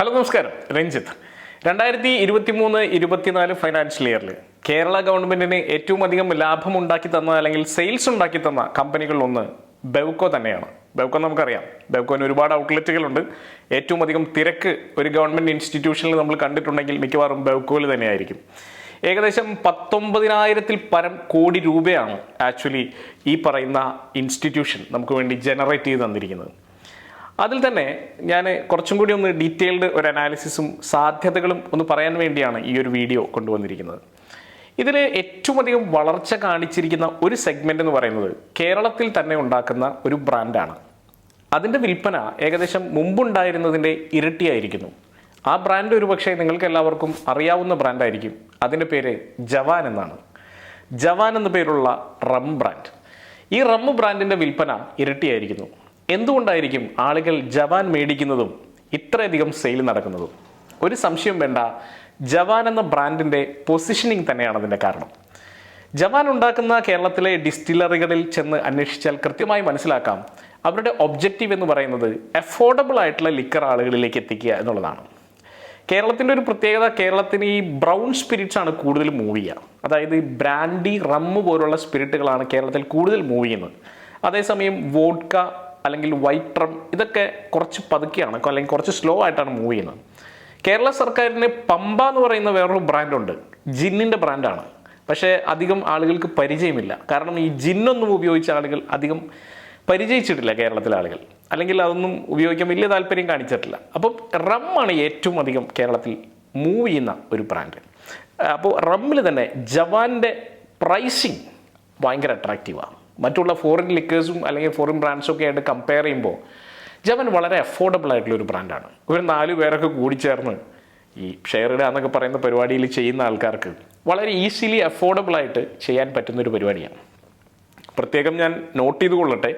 Hello നമസ്കാരം. രഞ്ജിത്ത്. രണ്ടായിരത്തി ഇരുപത്തി മൂന്ന് ഇരുപത്തിനാല് ഫൈനാൻഷ്യൽ ഇയറിൽ കേരള ഗവൺമെന്റിന് ഏറ്റവും അധികം ലാഭം ഉണ്ടാക്കി തന്ന അല്ലെങ്കിൽ സെയിൽസ് ഉണ്ടാക്കി തന്ന കമ്പനികളിൽ ഒന്ന് ബെവ്കോ തന്നെയാണ്. ബെവ്കോ നമുക്കറിയാം. ബെവ്കോന് ഒരുപാട് ഔട്ട്ലെറ്റുകളുണ്ട് ഏറ്റവും അധികം തിരക്ക് ഒരു ഗവൺമെന്റ് ഇൻസ്റ്റിറ്റ്യൂഷനിൽ നമ്മൾ കണ്ടിട്ടുണ്ടെങ്കിൽ മിക്കവാറും ബെവ്കോയിൽ തന്നെയായിരിക്കും. ഏകദേശം പത്തൊമ്പതിനായിരത്തിൽ പരം കോടി രൂപയാണ് ആക്ച്വലി ഈ പറയുന്ന ഇൻസ്റ്റിറ്റ്യൂഷൻ നമുക്ക് വേണ്ടി ജനറേറ്റ് ചെയ്ത് തന്നിരിക്കുന്നത്. അതിൽ തന്നെ ഞാൻ കുറച്ചും കൂടി ഒന്ന് ഡീറ്റെയിൽഡ് ഒരു അനാലിസിസും സാധ്യതകളും ഒന്ന് പറയാൻ വേണ്ടിയാണ് ഈ ഒരു വീഡിയോ കൊണ്ടുവന്നിരിക്കുന്നത്. ഇതിൽ ഏറ്റവും അധികം വളർച്ച കാണിച്ചിരിക്കുന്ന ഒരു സെഗ്മെന്റ് എന്ന് പറയുന്നത് കേരളത്തിൽ തന്നെ ഉണ്ടാക്കുന്ന ഒരു ബ്രാൻഡാണ്. അതിന്റെ വിൽപ്പന ഏകദേശം മുമ്പുണ്ടായിരുന്നതിന്റെ ഇരട്ടിയായിരിക്കുന്നു. ആ ബ്രാൻഡ് ഒരു പക്ഷേ നിങ്ങൾക്ക് എല്ലാവർക്കും അറിയാവുന്ന ബ്രാൻഡായിരിക്കും. അതിന്റെ പേര് ജവാൻ എന്നാണ്. ജവാൻ എന്ന പേരുള്ള റം ബ്രാൻഡ്. ഈ റം ബ്രാൻഡിന്റെ വിൽപ്പന ഇരട്ടിയായിരിക്കുന്നു. എന്തുകൊണ്ടായിരിക്കും ആളുകൾ ജവാൻ മേടിക്കുന്നതും ഇത്രയധികം സെയിൽ നടക്കുന്നതും? ഒരു സംശയം വേണ്ട. ജവാൻ എന്ന ബ്രാൻഡിന്റെ പൊസിഷനിങ് തന്നെയാണ് അതിന്റെ കാരണം. ജവാൻ ഉണ്ടാക്കുന്ന കേരളത്തിലെ ഡിസ്റ്റിലറികളിൽ ചെന്ന് അന്വേഷിച്ചാൽ കൃത്യമായി മനസ്സിലാക്കാം. അവരുടെ ഒബ്ജക്റ്റീവ് എന്ന് പറയുന്നത് അഫോർഡബിൾ ആയിട്ടുള്ള ലിക്കർ ആളുകളിലേക്ക് എത്തിക്കുക എന്നുള്ളതാണ്. കേരളത്തിന്റെ ഒരു പ്രത്യേകത കേരളത്തിന് ഈ ബ്രൗൺ സ്പിരിറ്റ്സ് ആണ് കൂടുതൽ മൂവ് ചെയ്യുക. അതായത് ബ്രാൻഡി റമ്മ് പോലുള്ള സ്പിരിറ്റുകളാണ് കേരളത്തിൽ കൂടുതൽ മൂവ് ചെയ്യുന്നത്. അതേസമയം വോഡ്ക അല്ലെങ്കിൽ റം ഇതൊക്കെ കുറച്ച് പതുക്കെയാണ് അല്ലെങ്കിൽ കുറച്ച് സ്ലോ ആയിട്ടാണ് മൂവ് ചെയ്യുന്നത്. കേരള സർക്കാരിന് പമ്പ എന്ന് പറയുന്ന വേറൊരു ബ്രാൻഡുണ്ട് ജിന്നിന്റെ ബ്രാൻഡാണ് പക്ഷേ അധികം ആളുകൾക്ക് പരിചയമില്ല. കാരണം ഈ ജിന്നൊന്നും ഉപയോഗിച്ച ആളുകൾ അധികം പരിചയിച്ചിട്ടില്ല കേരളത്തിലെ ആളുകൾ. അല്ലെങ്കിൽ അതൊന്നും ഉപയോഗിക്കാൻ വലിയ താല്പര്യം കാണിച്ചിട്ടില്ല. അപ്പം റമ്മാണ് ഏറ്റവും അധികം കേരളത്തിൽ മൂവ് ചെയ്യുന്ന ഒരു ബ്രാൻഡ് അപ്പോൾ റമ്മിൽ തന്നെ ജവാന്റെ പ്രൈസിങ് ഭയങ്കര അട്രാക്റ്റീവാണ് മറ്റുള്ള ഫോറിൻ ലിക്കേഴ്സും അല്ലെങ്കിൽ ഫോറിൻ ബ്രാൻഡ്സും ഒക്കെ ആയിട്ട് കമ്പയർ ചെയ്യുമ്പോൾ ജവൻ വളരെ അഫോർഡബിൾ ആയിട്ടുള്ള ഒരു ബ്രാൻഡാണ് ഒരു നാല് പേരൊക്കെ കൂടി ചേർന്ന് ഈ ഷെയർ ഇടുക എന്നൊക്കെ പറയുന്ന പരിപാടിയിൽ ചെയ്യുന്ന ആൾക്കാർക്ക് വളരെ ഈസിലി അഫോർഡബിൾ ആയിട്ട് ചെയ്യാൻ പറ്റുന്ന ഒരു പരിപാടിയാണ്. പ്രത്യേകം ഞാൻ നോട്ട് ചെയ്ത് കൊള്ളട്ടെ.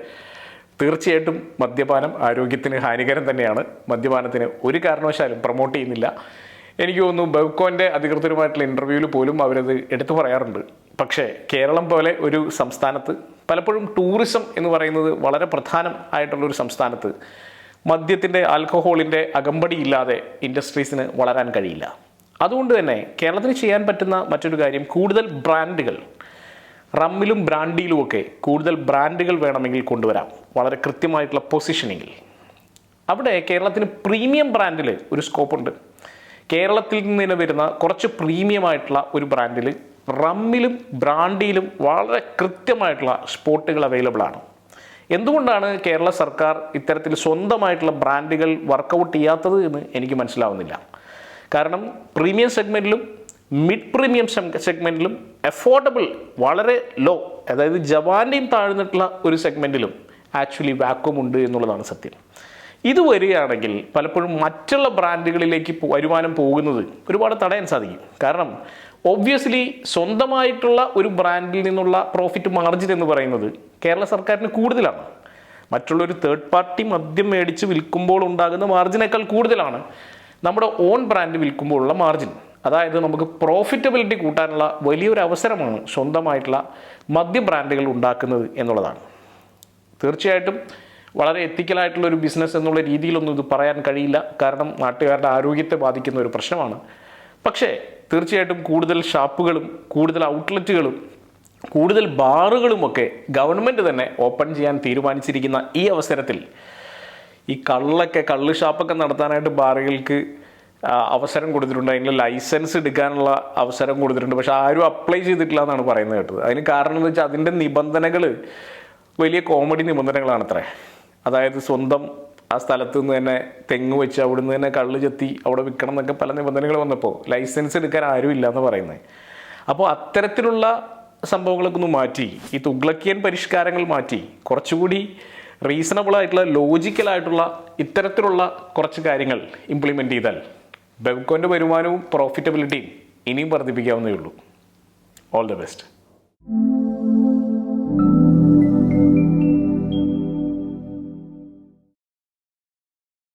തീർച്ചയായിട്ടും മദ്യപാനം ആരോഗ്യത്തിന് ഹാനികരം തന്നെയാണ്. മദ്യപാനത്തിന് ഒരു കാരണവശാലും പ്രൊമോട്ട് ചെയ്യുന്നില്ല. എനിക്ക് തോന്നുന്നു ബെവ്കോന്റെ അധികൃതരുമായിട്ടുള്ള ഇന്റർവ്യൂവിൽ പോലും അവരത് എടുത്തു പറയാറുണ്ട്. പക്ഷേ കേരളം പോലെ ഒരു സംസ്ഥാനത്ത് പലപ്പോഴും ടൂറിസം എന്ന് പറയുന്നത് വളരെ പ്രധാനം ആയിട്ടുള്ളൊരു സംസ്ഥാനത്ത്. മദ്യത്തിന്റെ ആൽക്കഹോളിന്റെ അകമ്പടി ഇല്ലാതെ ഇൻഡസ്ട്രീസിന് വളരാൻ കഴിയില്ല. അതുകൊണ്ട് തന്നെ കേരളത്തിന് ചെയ്യാൻ പറ്റുന്ന മറ്റൊരു കാര്യം കൂടുതൽ ബ്രാൻഡുകൾ. റമ്മിലും ബ്രാൻഡിയിലുമൊക്കെ കൂടുതൽ ബ്രാൻഡുകൾ വേണമെങ്കിൽ കൊണ്ടുവരാം. വളരെ കൃത്യമായിട്ടുള്ള പൊസിഷനിങ്ങിൽ. അവിടെ കേരളത്തിന് പ്രീമിയം ബ്രാൻഡിൽ ഒരു സ്കോപ്പുണ്ട്. കേരളത്തിൽ നിന്ന് വരുന്ന കുറച്ച് പ്രീമിയം ആയിട്ടുള്ള ഒരു ബ്രാൻഡിൽ റമ്മിലും ബ്രാൻഡിയിലും വളരെ കൃത്യമായിട്ടുള്ള സ്പോട്ടുകൾ അവൈലബിൾ ആണ്. എന്തുകൊണ്ടാണ് കേരള സർക്കാർ ഇത്തരത്തിൽ സ്വന്തമായിട്ടുള്ള ബ്രാൻഡുകൾ വർക്കൗട്ട് ചെയ്യാത്തത് എന്ന് എനിക്ക് മനസ്സിലാവുന്നില്ല. കാരണം പ്രീമിയം സെഗ്മെന്റിലും മിഡ് പ്രീമിയം സെഗ്മെന്റിലും അഫോർഡബിൾ വളരെ ലോ അതായത് ജവാന്റെയും താഴ്ന്നിട്ടുള്ള ഒരു സെഗ്മെന്റിലും ആക്ച്വലി വാക്വം ഉണ്ട് എന്നുള്ളതാണ് സത്യം. ഇത് വരികയാണെങ്കിൽ പലപ്പോഴും മറ്റുള്ള ബ്രാൻഡുകളിലേക്ക് വരുമാനം പോകുന്നത് ഒരുപാട് തടയാൻ സാധിക്കും. കാരണം ഒബ്വിയസ്ലി സ്വന്തമായിട്ടുള്ള ഒരു ബ്രാൻഡിൽ നിന്നുള്ള പ്രോഫിറ്റ് മാർജിൻ എന്ന് പറയുന്നത് കേരള സർക്കാരിന് കൂടുതലാണ്. മറ്റുള്ള ഒരു തേർഡ് പാർട്ടി മദ്യം മേടിച്ച് വിൽക്കുമ്പോൾ ഉണ്ടാകുന്ന മാർജിനേക്കാൾ കൂടുതലാണ് നമ്മുടെ ഓൺ ബ്രാൻഡ് വിൽക്കുമ്പോഴുള്ള മാർജിൻ അതായത് നമുക്ക് പ്രോഫിറ്റബിലിറ്റി കൂട്ടാനുള്ള വലിയൊരു അവസരമാണ് സ്വന്തമായിട്ടുള്ള മദ്യ ബ്രാൻഡുകൾ ഉണ്ടാക്കുന്നത് എന്നുള്ളതാണ്. തീർച്ചയായിട്ടും വളരെ എത്തിക്കലായിട്ടുള്ള ഒരു ബിസിനസ് എന്നുള്ള രീതിയിലൊന്നും ഇത് പറയാൻ കഴിയില്ല. കാരണം നാട്ടുകാരുടെ ആരോഗ്യത്തെ ബാധിക്കുന്ന ഒരു പ്രശ്നമാണ്. പക്ഷേ തീർച്ചയായിട്ടും കൂടുതൽ ഷാപ്പുകളും കൂടുതൽ ഔട്ട്ലെറ്റുകളും കൂടുതൽ ബാറുകളുമൊക്കെ ഗവൺമെന്റ് തന്നെ ഓപ്പൺ ചെയ്യാൻ തീരുമാനിച്ചിരിക്കുന്ന ഈ അവസരത്തിൽ ഈ കള്ളൊക്കെ കള്ള് ഷാപ്പൊക്കെ നടത്താനായിട്ട് ബാറുകൾക്ക് അവസരം കൊടുത്തിട്ടുണ്ട്. അതിന് ലൈസൻസ് എടുക്കാനുള്ള അവസരം കൊടുത്തിട്ടുണ്ട്. പക്ഷേ ആരും അപ്ലൈ ചെയ്തിട്ടില്ല എന്നാണ് പറയുന്നത് കേട്ടത്. അതിന് കാരണം എന്ന് വെച്ചാൽ അതിന്റെ നിബന്ധനകൾ വലിയ കോമഡി നിബന്ധനകളാണ് അത്രേ അതായത് സ്വന്തം ആ സ്ഥലത്ത് നിന്ന് തന്നെ തെങ്ങ് വെച്ച് അവിടുന്ന് തന്നെ കള്ള് ചെത്തി അവിടെ വിൽക്കണം എന്നൊക്കെ പല നിബന്ധനകൾ വന്നപ്പോൾ ലൈസൻസ് എടുക്കാൻ ആരും ഇല്ല എന്ന് പറയുന്നത് അപ്പോൾ അത്തരത്തിലുള്ള സംഭവങ്ങളൊക്കെ ഒന്ന് മാറ്റി ഈ തുഗ്ലക്കിയൻ പരിഷ്കാരങ്ങൾ മാറ്റി കുറച്ചുകൂടി റീസണബിൾ ആയിട്ടുള്ള ലോജിക്കൽ ആയിട്ടുള്ള ഇത്തരത്തിലുള്ള കുറച്ച് കാര്യങ്ങൾ ഇംപ്ലിമെന്റ് ചെയ്താൽ ബെവ്കോന്റെ വരുമാനവും പ്രോഫിറ്റബിലിറ്റിയും ഇനിയും വർദ്ധിപ്പിക്കാവുന്നേ ഉള്ളൂ. All the best